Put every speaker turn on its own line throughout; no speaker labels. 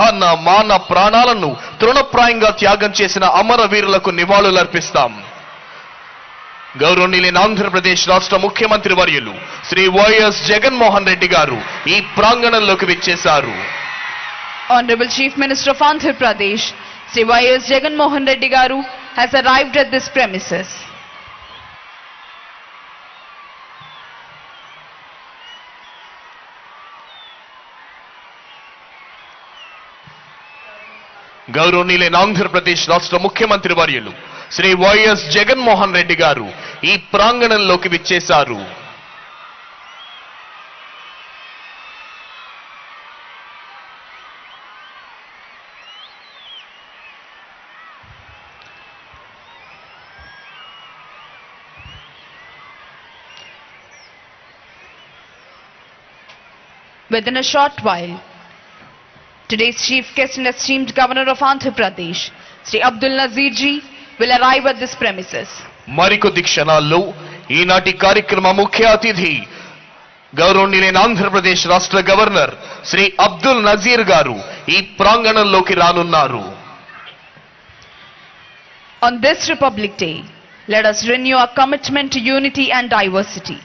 ధన మాన ప్రాణాలను తృణప్రాయంగా త్యాగం చేసిన అమరవీరులకు నివాళులర్పిస్తాం గౌరవనీయులైన ఆంధ్రప్రదేశ్ రాష్ట్ర ముఖ్యమంత్రి వర్యులు శ్రీ వైఎస్ జగన్మోహన్ రెడ్డి గారు ఈ ప్రాంగణంలోకి విచ్చేశారు
Honorable Chief Minister of Andhra Pradesh, Sri Y.S. Jagan Mohan Reddy Garu, has arrived at
గౌరవనీయులైన ఆంధ్రప్రదేశ్ రాష్ట్ర ముఖ్యమంత్రి వర్యులు శ్రీ వైఎస్ జగన్మోహన్ రెడ్డి గారు ఈ ప్రాంగణంలోకి విచ్చేశారు.
Within a short while, today's chief guest and esteemed governor of Andhra Pradesh, Sri Abdul Nazir ji, will arrive at this premises.
మరికొద్ది క్షణాల్లో ఈనాటి కార్యక్రమ ముఖ్య అతిథి గౌరవనీయులైన ఆంధ్రప్రదేశ్ రాష్ట్ర గవర్నర్ శ్రీ అబ్దుల్ నజీర్ గారు ఈ ప్రాంగణంలోకి రానున్నారు
On this Republic Day, let us renew our commitment to unity and diversity.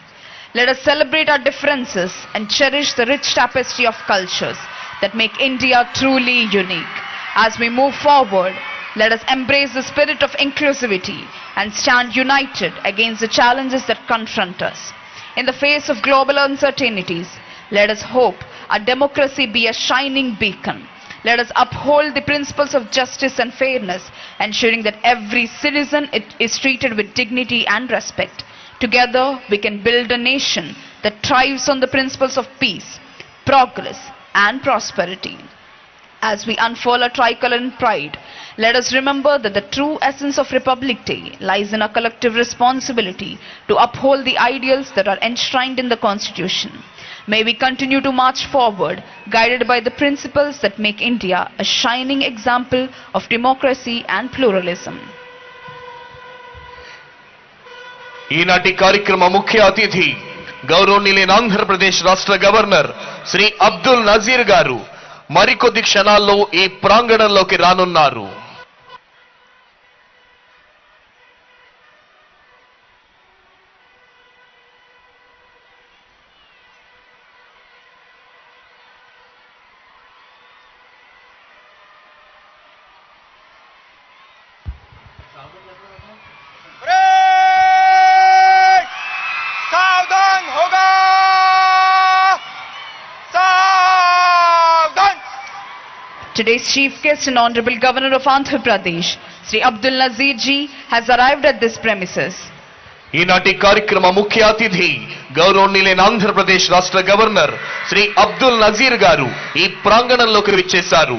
Let us celebrate our differences and cherish the rich tapestry of cultures that make India truly unique. As we move forward, let us embrace the spirit of inclusivity and stand united against the challenges that confront us. In the face of global uncertainties, let us hope our democracy be a shining beacon. Let us uphold the principles of justice and fairness, ensuring that every citizen is treated with dignity and respect. Together, we can build a nation that thrives on the principles of peace, progress, and prosperity. As we unfurl our tricolor in pride, let us remember that the true essence of Republic Day lies in our collective responsibility to uphold the ideals that are enshrined in the Constitution. May we continue to march forward, guided by the principles that make India a shining example of democracy and pluralism.
ఈనాటి కార్యక్రమ ముఖ్య అతిథి గౌరవనీయులైన ఆంధ్రప్రదేశ్ రాష్ట్ర governor Shri Abdul Nazir గారు మరికొద్ది క్షణాల్లో ఈ ప్రాంగణంలోకి రానున్నారు.
Today's chief guest and Honorable Governor of Andhra Pradesh, Sri Abdul Nazir ji, has arrived at this premises.
ఈనాటి కార్యక్రమ ముఖ్య అతిథి గౌరవనీయులైన ఆంధ్రప్రదేశ్ రాష్ట్ర గవర్నర్ శ్రీ అబ్దుల్ నజీర్ గారు ఈ ప్రాంగణంలోకి విచ్చేశారు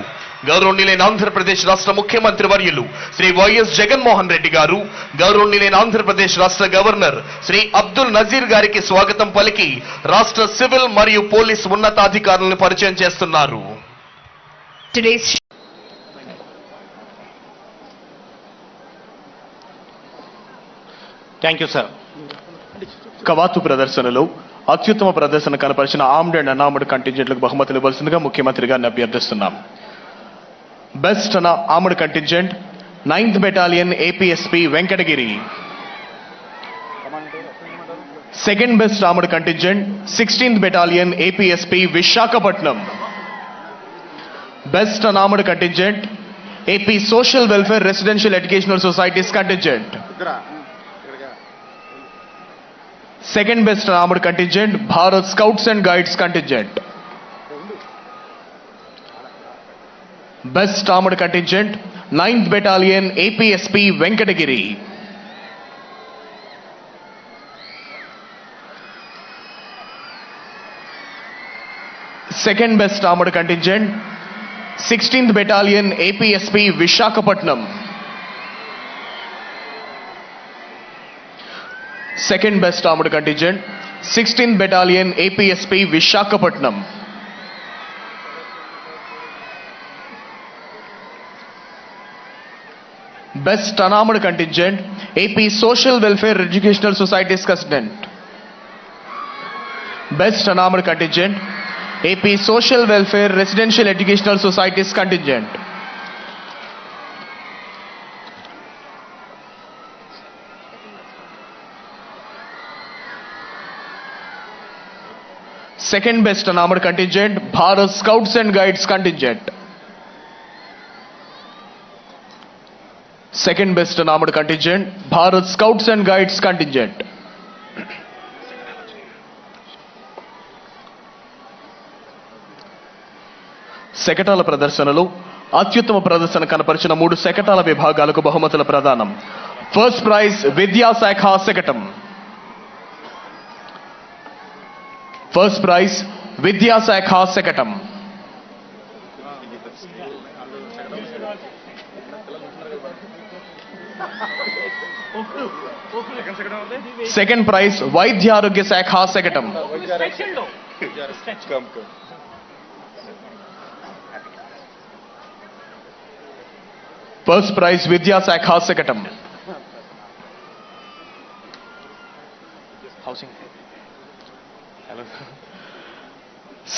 గౌరవనీయులైన ఆంధ్రప్రదేశ్ రాష్ట్ర ముఖ్యమంత్రి వర్యులు శ్రీ వైఎస్ జగన్మోహన్ రెడ్డి గారు గౌరవనీయులైన ఆంధ్రప్రదేశ్ రాష్ట్ర గవర్నర్ శ్రీ అబ్దుల్ నజీర్ గారికి స్వాగతం పలికి రాష్ట్ర సివిల్ మరియు పోలీస్ ఉన్నతాధికారులను పరిచయం చేస్తున్నారు
Today's
థ్యాంక్ యూ సార్ కవాతు ప్రదర్శనలో అత్యుత్తమ ప్రదర్శన కనపరిచిన ఆమ్డ్ అండ్ అనామడ్ కంటింజెంట్లకు బహుమతులు ఇవ్వాల్సిందిగా ముఖ్యమంత్రి గారిని అభ్యర్థిస్తున్నాం. Best unarmed contingent ninth battalion APSP Venkatagiri. Second best armed contingent sixteenth battalion APSP Visakhapatnam. Best unarmed contingent AP social welfare residential educational societies contingent second best armed contingent Bharat scouts and guides contingent best armed contingent ninth battalion APSP Venkatagiri second best armed contingent sixteenth battalion APSP Visakhapatnam. Second best armed contingent sixteenth battalion APSP Visakhapatnam. Best unarmed contingent AP social welfare educational societies contingent best unarmed contingent AP Social Welfare Residential Educational Societies contingent. Second best unarmored contingent, Bharat Scouts and Guides contingent. Second best unarmored contingent, Bharat Scouts and Guides contingent. శకటాల ప్రదర్శనలో అత్యుత్తమ ప్రదర్శన కనపరిచిన మూడు శకటాల విభాగాలకు బహుమతుల ప్రదానం. First prize విద్యాశాఖ శకటం. First prize విద్యాశాఖ శకటం. Second prize వైద్యారోగ్య శాఖ శకటం. ఫస్ట్ ప్రైజ్ విద్యాశాఖ శకటం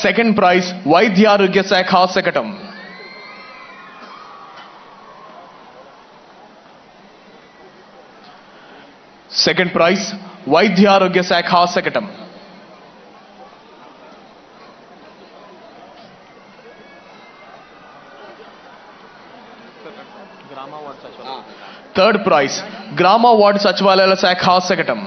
సెకండ్ ప్రైజ్ వైద్యారోగ్య శాఖ శకటం సెకండ్ ప్రైజ్ వైద్యారోగ్య శాఖ శకటం థర్డ్ ప్రైజ్ గ్రామ వార్డు సచివాలయాల శాఖ శకటం